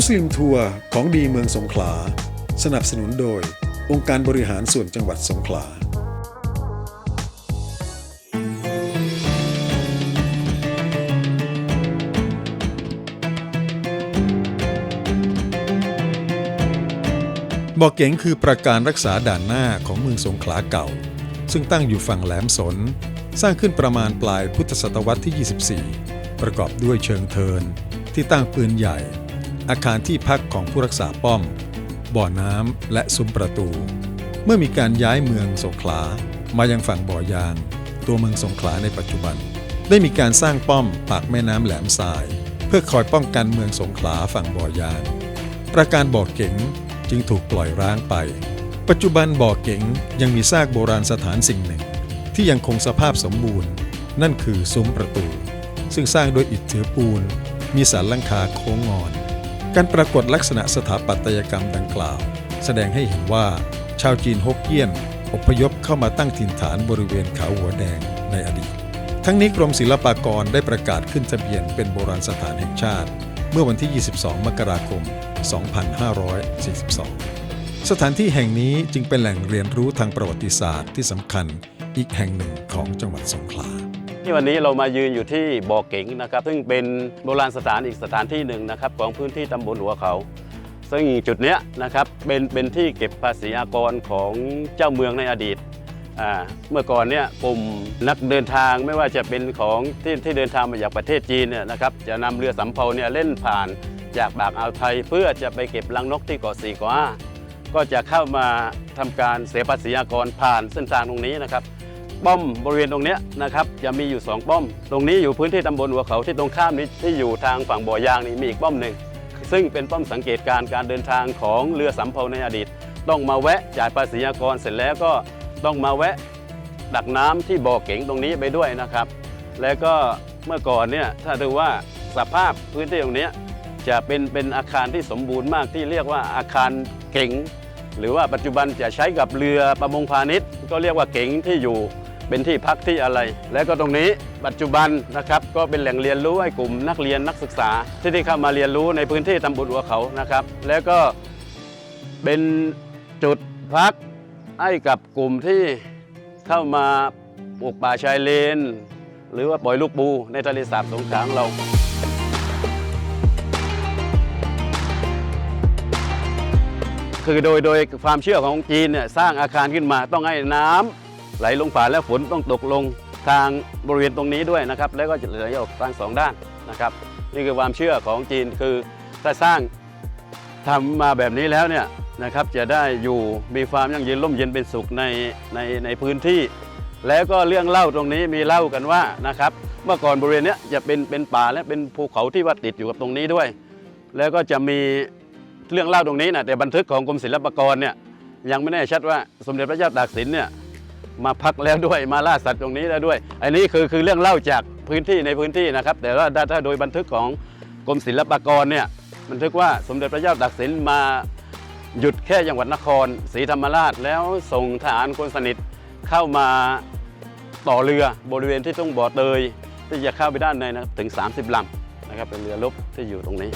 มุสลิมทัวร์ของดีเมืองสงขลา สนับสนุนโดย องค์การบริหารส่วนจังหวัดสงขลาบ่อเก๋งคือประการรักษาด่านหน้าของเมืองสงขลาเก่า ซึ่งตั้งอยู่ฝั่งแหลมสน สร้างขึ้นประมาณปลายพุทธศตวรรษที่ 24 ประกอบด้วยเชิงเทินที่ตั้งปืนใหญ่ อาคารที่พักของผู้รักษาป้อม บ่อน้ำและซุ้มประตู เมื่อมีการย้ายเมืองสงขลามายังฝั่งบ่อยาง ตัวเมืองสงขลาในปัจจุบัน ได้มีการสร้างป้อมปากแม่น้ำแหลมทราย เพื่อคอยป้องกันเมืองสงขลาฝั่งบ่อยาง ประการบ่อเก๋งจึงถูกปล่อยร้างไป ปัจจุบันบ่อเก๋งยังมีซากโบราณสถานสิ่งหนึ่ง ที่ยังคงสภาพสมบูรณ์ นั่นคือซุ้มประตู ซึ่งสร้างโดยอิฐถือปูน มีสันหลังคาโค้งงอน การปรากฏลักษณะสถาปัตยกรรมดังกล่าว แสดงให้เห็นว่า ชาวจีนฮกเกี้ยนอพยพเข้ามาตั้งถิ่นฐานบริเวณเขาหัวแดงในอดีต ทั้งนี้กรมศิลปากรได้ประกาศขึ้นทะเบียนเป็นโบราณสถานแห่งชาติ เมื่อวันที่ 22 มกราคม 2542 สถานที่แห่งนี้จึงเป็นแหล่งเรียนรู้ทางประวัติศาสตร์ที่สำคัญอีกแห่งหนึ่งของจังหวัดสงขลา ที่วันนี้เรามายืนอยู่ที่บ่อเก๋งนะครับ ซึ่งเป็นโบราณสถานอีกสถานที่หนึ่งนะครับของพื้นที่ตำบลหัวเขา ซึ่งจุดเนี้ยนะครับเป็นเป็นที่เก็บภาษีอากรของเจ้าเมืองในอดีตเมื่อก่อนเนี่ยกลุ่มนักเดินทางไม่ว่าจะเป็นของที่ที่เดินทางมาจากประเทศจีนเนี่ยนะครับจะนำเรือสำเภาเนี่ยเล่นผ่านจากปากอ่าวไทย เพื่อจะไปเก็บรังนกที่เกาะสีเกาะห้าก็จะเข้ามาทำการเสียภาษีอากรผ่านเส้นทางตรงนี้นะครับ ป้อมบริเวณตรงนี้นะครับจะมีอยู่ 2 ป้อม ตรงนี้อยู่พื้นที่ตำบลหัวเขาที่ตรงข้ามนี้ที่อยู่ทางฝั่งบ่อยางนี่มีอีกป้อมหนึ่งซึ่งเป็นป้อมสังเกตการ์การเดินทางของเรือสำเภาในอดีต ต้องมาแวะจ่ายภาษีอากรเสร็จแล้วก็ต้องมาแวะดักน้ำที่บ่อเก๋งตรงนี้ไปด้วยนะครับ แล้วก็เมื่อก่อนเนี่ยถ้าดูว่าสภาพพื้นที่ตรงนี้จะเป็นเป็นอาคารที่สมบูรณ์มากที่เรียกว่าอาคารเก๋งหรือว่าปัจจุบันจะใช้กับเรือประมงพาณิชย์ ก็เรียกว่าเก๋งที่อยู่ เป็นที่พักที่อะไร และก็ตรงนี้ปัจจุบันนะครับก็เป็นแหล่งเรียนรู้ให้กลุ่มนักเรียนนักศึกษา ที่ได้เข้ามาเรียนรู้ในพื้นที่ตำบลหัวเขานะครับ แล้วก็เป็นจุดพักให้กับกลุ่มที่เข้ามาปลูกป่าชายเลน หรือว่าปล่อยลูกปูในทะเลสาบสงขลาของเราคือโดยโดยความเชื่อของจีนเนี่ยสร้างอาคารขึ้นมาต้องให้น้ำ ไหลลงฝ่าและฝนต้องตกลงทางบริเวณตรงนี้ด้วยนะครับ แล้วก็จะไหลออกทางสองด้านนะครับ นี่คือความเชื่อของจีนคือถ้าสร้างทำมาแบบนี้แล้วเนี่ยนะครับจะได้อยู่มีความยั่งยืนร่มเย็นเป็นสุขในในในพื้นที่ แล้วก็เรื่องเล่าตรงนี้มีเล่ากันว่านะครับ เมื่อก่อนบริเวณนี้จะเป็นเป็นป่าและเป็นภูเขาที่ว่าติดอยู่กับตรงนี้ด้วย แล้วก็จะมีเรื่องเล่าตรงนี้นะแต่บันทึกของกรมศิลปากรเนี่ยยังไม่แน่ชัดว่าสมเด็จพระเจ้าตากสินเนี่ย มาพักแล้วด้วยมาล่าสัตว์ตรงนี้แล้วด้วย อันนี้คือคือเรื่องเล่าจากพื้นที่ในพื้นที่นะครับ แต่ว่าถ้าโดยบันทึกของกรมศิลปากรเนี่ยบันทึกว่าสมเด็จพระเจ้าตากสินมาหยุดแค่จังหวัดนครศรีธรรมราช แล้วส่งทหารคนสนิทเข้ามาต่อเรือบริเวณที่ทุ่งบ่อเตยที่จะเข้าไปด้านในนะครับถึง 30ลำนะครับเป็นเรือรบที่อยู่ตรงนี้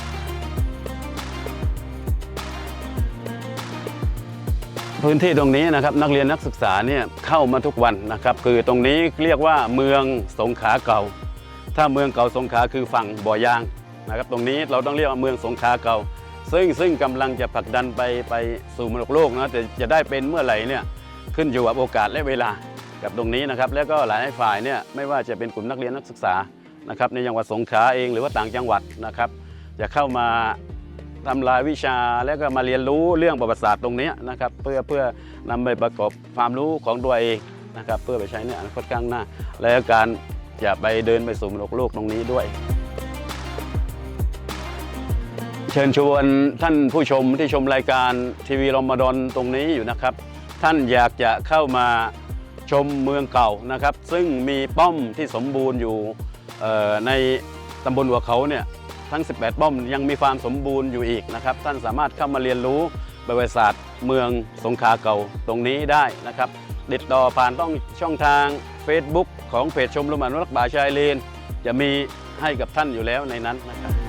พื้นที่ตรงนี้นะครับนักเรียนนักศึกษาเนี่ยเข้ามาทุกวันนะครับ คือตรงนี้เรียกว่าเมืองสงขลาเก่า ถ้าเมืองเก่าสงขลาคือฝั่งบ่อยางนะครับ ตรงนี้เราต้องเรียกว่าเมืองสงขลาเก่า ซึ่งซึ่งกำลังจะผลักดันไปไปสู่มรดกโลกนะแต่จะได้เป็นเมื่อไหร่เนี่ยขึ้นอยู่กับโอกาสและเวลากับตรงนี้นะครับ แล้วก็หลายฝ่ายเนี่ยไม่ว่าจะเป็นกลุ่มนักเรียนนักศึกษานะครับในจังหวัดสงขลาเองหรือว่าต่างจังหวัดนะครับ จะเข้ามา ทำลายวิชาแล้วก็มาเรียนรู้เรื่องประวัติศาสตร์ตรงนี้นะครับเพื่อเพื่อนำไปประกอบความรู้ของตัวเองนะครับเพื่อไปใช้ในอนาคตข้างหน้า และการจะไปเดินไปสู่มรดกโลกตรงนี้ด้วย เชิญชวนท่านผู้ชมที่ชมรายการทีวีรอมฎอนตรงนี้อยู่นะครับ ท่านอยากจะเข้ามาชมเมืองเก่านะครับ ซึ่งมีป้อมที่สมบูรณ์อยู่ในตำบลหัวเขาเนี่ย ทั้ง 18 ป้อมยังมีความสมบูรณ์อยู่อีกนะครับ ท่านสามารถเข้ามาเรียนรู้ประวัติศาสตร์เมืองสงขลาเก่าตรงนี้ได้นะครับ ติดต่อผ่านต้องช่องทาง Facebook ของเพจชมรมอนุรักษ์ป่าชายเลน จะมีให้กับท่านอยู่แล้วในนั้นนะครับ